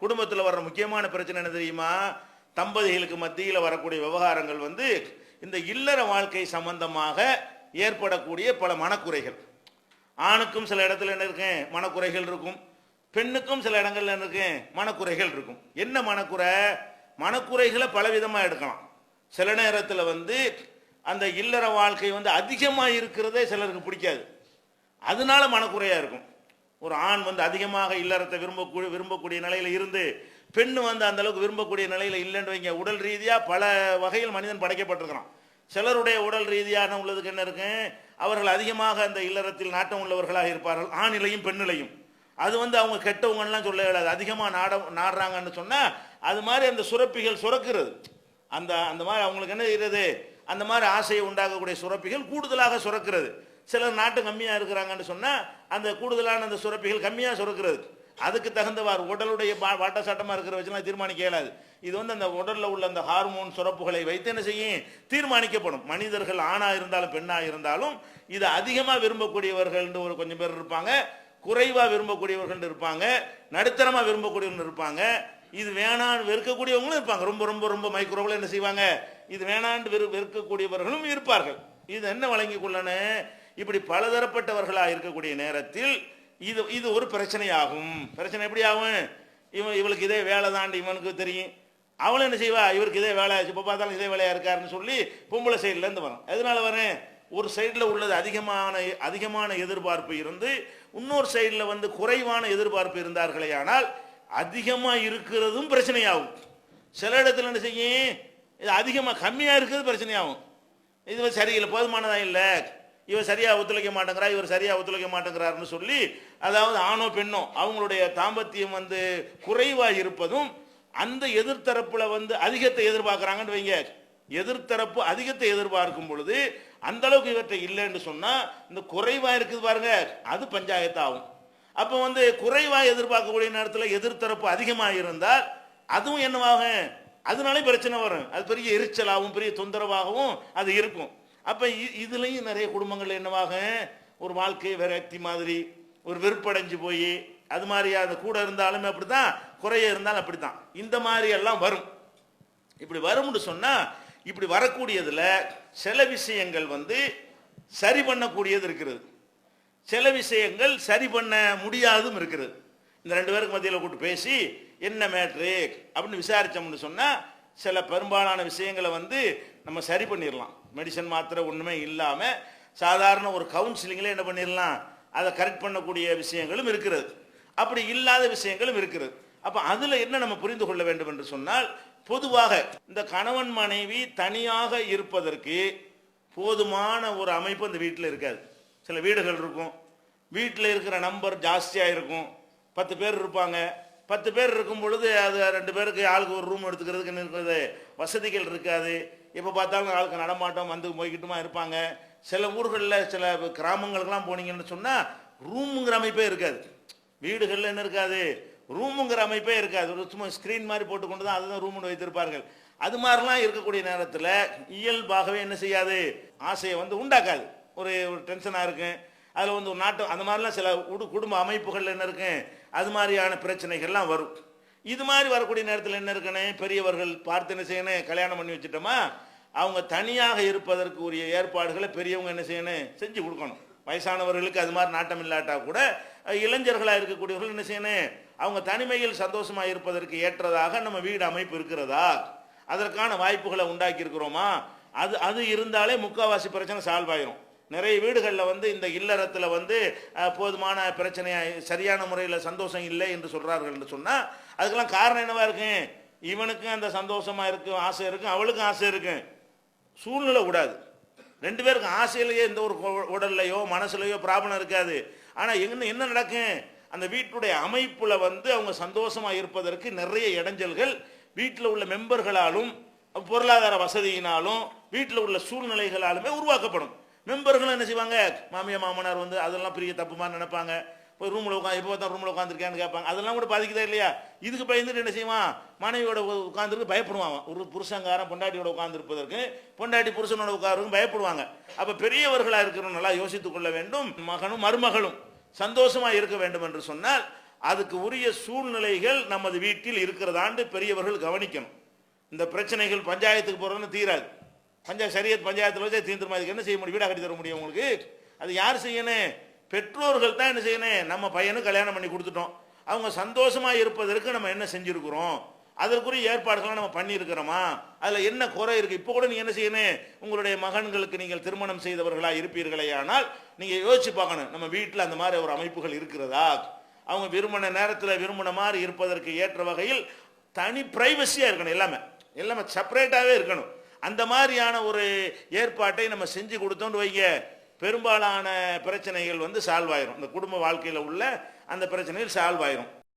குடும்பத்தில் வர்ற முக்கியமான பிரச்சனை என்ன தெரியுமா? தம்பதிகளுக்கு மத்தியில் வரக்கூடிய விவகாரங்கள் வந்து இந்த இல்லற வாழ்க்கை சம்பந்தமாக ஏற்படக்கூடிய பல மனக்குறைகள். ஆணுக்கும் சில இடத்துல என்ன இருக்கு? மனக்குறைகள் இருக்கும். பெண்ணுக்கும் சில இடங்கள்ல என்ன இருக்கு? மனக்குறைகள் இருக்கும். என்ன மனக்குறை? மனக்குறைகளை பலவிதமாக எடுக்கலாம். சில நேரத்தில் வந்து அந்த இல்லற வாழ்க்கை வந்து அதிகமாக இருக்கிறதே சிலருக்கு பிடிக்காது. அதனால மனக்குறையாக இருக்கும். ஒரு ஆண் வந்து அதிகமாக இல்லறத்தை விரும்பக்கூடிய விரும்பக்கூடிய நிலையில இருந்து பெண் வந்து அந்த அளவுக்கு விரும்பக்கூடிய நிலையில இல்லைன்னு வைங்க. உடல் ரீதியா பல வகையில் மனிதன் படைக்கப்பட்டிருக்கிறான். சிலருடைய உடல் ரீதியான உள்ளதுக்கு என்ன இருக்கு? அவர்கள் அதிகமாக அந்த இல்லறத்தில் நாட்டம் உள்ளவர்களாக இருப்பார்கள். ஆணிலையும் பெண்ணிலையும். அது வந்து அவங்க கெட்டவங்கலாம் சொல்ல இயலாது. அதிகமாக நாட நாடுறாங்கன்னு சொன்னா அது மாதிரி அந்த சுரப்பிகள் சுரக்கிறது. அந்த அந்த மாதிரி அவங்களுக்கு என்ன செய்யறது? அந்த மாதிரி ஆசையை உண்டாகக்கூடிய சுரப்பிகள் கூடுதலாக சுரக்கிறது. சிலர் நாட்டு கம்மியாக இருக்கிறாங்கன்னு சொன்னால் அந்த கூடுதலான அந்த சுரப்பிகள் கம்மியாக சுரக்கிறது அதுக்கு தகுந்தவாறு உடலுடைய பா- வாட்ட சாட்டமாக இருக்கிற வச்சுலாம் தீர்மானிக்க இயலாது. இது வந்து அந்த உடலில் உள்ள அந்த ஹார்மோன் சுரப்புகளை வைத்து என்ன செய்யும்? தீர்மானிக்கப்படும். மனிதர்கள் ஆணாக இருந்தாலும் பெண்ணாக இருந்தாலும் இதை அதிகமாக விரும்பக்கூடியவர்கள் ஒரு கொஞ்சம் பேர் இருப்பாங்க. குறைவாக விரும்பக்கூடியவர்கள் இருப்பாங்க. நடுத்தரமாக விரும்பக்கூடியவங்க இருப்பாங்க. இது வேணான்னு வெறுக்கக்கூடியவங்களும் இருப்பாங்க. ரொம்ப ரொம்ப ரொம்ப மைக்ரோவில் என்ன செய்வாங்க? இது வேணான்னு வெறு வெறுக்கக்கூடியவர்களும் இருப்பார்கள். இது என்ன வழங்கிக் கொள்ளணும்? இப்படி பலதரப்பட்டவர்களாக இருக்கக்கூடிய நேரத்தில் இது இது ஒரு பிரச்சனையாகும். பிரச்சனை எப்படி ஆகும்? இவன் இவளுக்கு இதே வேலை தாண்டி இவனுக்கு தெரியும். அவளும் என்ன செய்வா? இவருக்கு இதே வேலை இப்போ பார்த்தாலும் இதே வேலையாக இருக்காருன்னு சொல்லி பொம்பளை சைட்லேருந்து வரும். எதனால வரேன்? ஒரு சைடில் உள்ளது அதிகமான அதிகமான எதிர்பார்ப்பு இருந்து இன்னொரு சைடில் வந்து குறைவான எதிர்பார்ப்பு இருந்தார்களே ஆனால் அதிகமாக இருக்கிறதும் பிரச்சனையாகும். சில இடத்துல என்ன செய்யும்? இது அதிகமாக கம்மியாக இருக்கிறது பிரச்சனையாகும். இது சரியில்லை போதுமானதாக இல்லை? இவர் சரியா ஒத்துழைக்க மாட்டேங்கிறா இவர் சரியா ஒத்துழைக்க மாட்டேங்கிறாருன்னு சொல்லி அதாவது ஆணோ பெண்ணோ அவங்களுடைய தாம்பத்தியம் வந்து குறைவா இருப்பதும் அந்த எதிர்த்தரப்புல வந்து அதிகத்தை எதிர்பார்க்குறாங்கன்னு வைங்க. எதிர்த்தரப்பு அதிகத்தை எதிர்பார்க்கும் பொழுது அந்த அளவுக்கு இவற்றை இல்லைன்னு சொன்னா இந்த குறைவா இருக்குது பாருங்க அது பஞ்சாயத்து ஆகும் அப்போ வந்து குறைவா எதிர்பார்க்கக்கூடிய நேரத்தில் எதிர்த்தரப்பு அதிகமாக இருந்தால் அதுவும் என்னவாகும்? அதனாலே பிரச்சனை வரும். அது பெரிய எரிச்சலாகவும் பெரிய தொந்தரவாகவும் அது இருக்கும். அப்போ இதுலேயும் நிறைய குடும்பங்கள் என்னவாக? ஒரு வாழ்க்கை விரக்தி மாதிரி ஒரு வெறுப்படைஞ்சு போய் அது மாதிரி அது கூட இருந்தாலுமே அப்படித்தான் குறைய இருந்தாலும் அப்படி தான் இந்த மாதிரி எல்லாம் வரும். இப்படி வரும்னு சொன்னால் இப்படி வரக்கூடியதில் சில விஷயங்கள் வந்து சரி பண்ணக்கூடியது இருக்கிறது. சில விஷயங்கள் சரி பண்ண முடியாதும் இருக்கிறது. இந்த ரெண்டு பேருக்கு மத்தியில் கூப்பிட்டு பேசி என்ன மேட்ரு அப்படின்னு விசாரித்தோம்னு சொன்னால் சில பெரும்பாலான விஷயங்களை வந்து நம்ம சரி பண்ணிடலாம் மெடிசன் மாத்திரை ஒன்றுமே இல்லாமல் சாதாரண ஒரு கவுன்சிலிங்கில் என்ன பண்ணிடலாம் அதை கரெக்ட் பண்ணக்கூடிய விஷயங்களும் இருக்கிறது அப்படி இல்லாத விஷயங்களும் இருக்கிறது அப்போ அதில் என்ன நம்ம புரிந்து கொள்ள வேண்டும் என்று சொன்னால் பொதுவாக இந்த கணவன் மனைவி தனியாக இருப்பதற்கு போதுமான ஒரு அமைப்பு அந்த வீட்டில் இருக்காது. சில வீடுகள் இருக்கும். வீட்டில் இருக்கிற நம்பர் ஜாஸ்தியாக இருக்கும். பத்து பேர் இருப்பாங்க. பத்து பேர் இருக்கும் பொழுது அது ரெண்டு பேருக்கு ஆளுக்கு ஒரு ரூம் எடுத்துக்கிறதுக்கு இருக்கிறது வசதிகள் இருக்காது. எப்போ பார்த்தாலும் ஆளுக்கு நடமாட்டம் வந்து போய்கிட்டுமா இருப்பாங்க. சில ஊர்களில் சில கிராமங்களுக்கெல்லாம் போனீங்கன்னு சொன்னால் ரூமுங்கிற அமைப்பே இருக்காது. வீடுகளில் என்ன இருக்காது? ரூமுங்கிற அமைப்பே இருக்காது. ஒரு சும்மா ஸ்க்ரீன் மாதிரி போட்டுக்கொண்டு தான் அதுதான் ரூம்னு வைத்திருப்பார்கள். அது மாதிரிலாம் இருக்கக்கூடிய நேரத்தில் இயல்பாகவே என்ன செய்யாது? ஆசையை வந்து உண்டாக்காது. ஒரு ஒரு டென்ஷனாக இருக்கும் அதில் வந்து ஒரு நாட்டு அந்த மாதிரிலாம் சில உடு குடும்ப அமைப்புகள் என்ன இருக்கு? அது மாதிரியான பிரச்சனைகள்லாம் வரும். இது மாதிரி வரக்கூடிய நேரத்தில் என்ன இருக்கணும்? பெரியவர்கள் பார்த்து என்ன செய்யணும் கல்யாணம் பண்ணி வச்சுட்டோமா? அவங்க தனியாக இருப்பதற்கு உரிய ஏற்பாடுகளை பெரியவங்க என்ன செய்யணும்? செஞ்சு கொடுக்கணும். வயசானவர்களுக்கு அது மாதிரி நாட்டம் இல்லாட்டா கூட இளைஞர்களாக இருக்கக்கூடியவர்கள் என்ன செய்யணும்? அவங்க தனிமையில் சந்தோஷமாக இருப்பதற்கு ஏற்றதாக நம்ம வீடு அமைப்பு இருக்கிறதா? அதற்கான வாய்ப்புகளை உண்டாக்கி இருக்கிறோமா? அது அது இருந்தாலே முக்காவாசி பிரச்சனை சால்வ் ஆயிரும். நிறைய வீடுகளில் வந்து இந்த இல்லறத்தில் வந்து போதுமான பிரச்சனையாக சரியான முறையில் சந்தோஷம் இல்லை என்று சொல்கிறார்கள் என்று சொன்னால் அதுக்கெல்லாம் காரணம் என்னவா இருக்கும் இவனுக்கும் அந்த சந்தோஷமாக இருக்கும் ஆசை இருக்கும் அவளுக்கும் ஆசை இருக்கும் சூழ்நிலை கூடாது. ரெண்டு பேருக்கும் ஆசையிலேயே எந்த ஒரு உடல்லையோ மனசுலையோ ப்ராப்ளம் இருக்காது. ஆனால் என்ன என்ன நடக்கும் அந்த வீட்டுடைய அமைப்பில் வந்து அவங்க சந்தோஷமாக இருப்பதற்கு நிறைய இடைஞ்சல்கள் வீட்டில் உள்ள மெம்பர்களாலும் பொருளாதார வசதியினாலும் வீட்டில் உள்ள சூழ்நிலைகளாலுமே உருவாக்கப்படும். மெம்பர்களும் என்ன செய்வாங்க? மாமியா மாமனார் வந்து அதெல்லாம் பெரிய தப்புமா நினைப்பாங்க. போய் ரூமில் உட்காந்து எப்போ பார்த்தா ரூமில் உட்காந்துருக்கேன்னு கேட்பாங்க. அதெல்லாம் கூட பாதிக்குதா இல்லையா? இதுக்கு பயந்துட்டு என்ன செய்வான்? மனைவியோட உட்காந்துருக்கு பயப்படுவான். ஒரு புருஷங்காரன் பொண்டாட்டியோட உட்காந்துருப்பதற்கு பொண்டாட்டி புருஷனோட உட்காருக்கும் பயப்படுவாங்க. அப்போ பெரியவர்களாக இருக்கிறவங்க நல்லா யோசித்துக் கொள்ள வேண்டும். மகனும் மருமகளும் சந்தோஷமாக இருக்க வேண்டும் என்று சொன்னால் அதுக்கு உரிய சூழ்நிலைகள் நமது வீட்டில் இருக்கிறதாண்டு பெரியவர்கள் கவனிக்கணும். இந்த பிரச்சனைகள் பஞ்சாயத்துக்கு போகிறதுன்னு தீராது. பஞ்சாயத்து சரியத் பஞ்சாயத்தில் வச்சு தீர்ந்துருமா என்ன செய்ய முடியும்? வீடாக கட்டி தர முடியும் உங்களுக்கு? அது யார் செய்யணும் பெற்றோர்கள் தான் என்ன செய்யணும் நம்ம பையனுக்கு கல்யாணம் பண்ணி கொடுத்துட்டோம். அவங்க சந்தோஷமாக இருப்பதற்கு நம்ம என்ன செஞ்சுருக்குறோம்? அதற்குரிய ஏற்பாடுகளை நம்ம பண்ணியிருக்கிறோமா? அதில் என்ன குறை இருக்குது இப்போ கூட நீங்கள் என்ன செய்யணும் உங்களுடைய மகன்களுக்கு நீங்கள் திருமணம் செய்தவர்களாக இருப்பீர்களே ஆனால் நீங்கள் யோசிச்சு பார்க்கணும். நம்ம வீட்டில் அந்த மாதிரி ஒரு அமைப்புகள் இருக்கிறதா? அவங்க விரும்பின நேரத்தில் விரும்பின மாதிரி இருப்பதற்கு ஏற்ற வகையில் தனி ப்ரைவசியாக இருக்கணும். எல்லாமே. எல்லாமே செப்பரேட்டாகவே இருக்கணும். அந்த மாதிரியான ஒரு ஏற்பாட்டை நம்ம செஞ்சு கொடுத்தோம்னு வைங்க. பெரும்பாலான பிரச்சனைகள் வந்து சால்வ் ஆயிரும். இந்த குடும்ப வாழ்க்கையில் உள்ள அந்த பிரச்சனைகள் சால்வ் ஆயிரும்.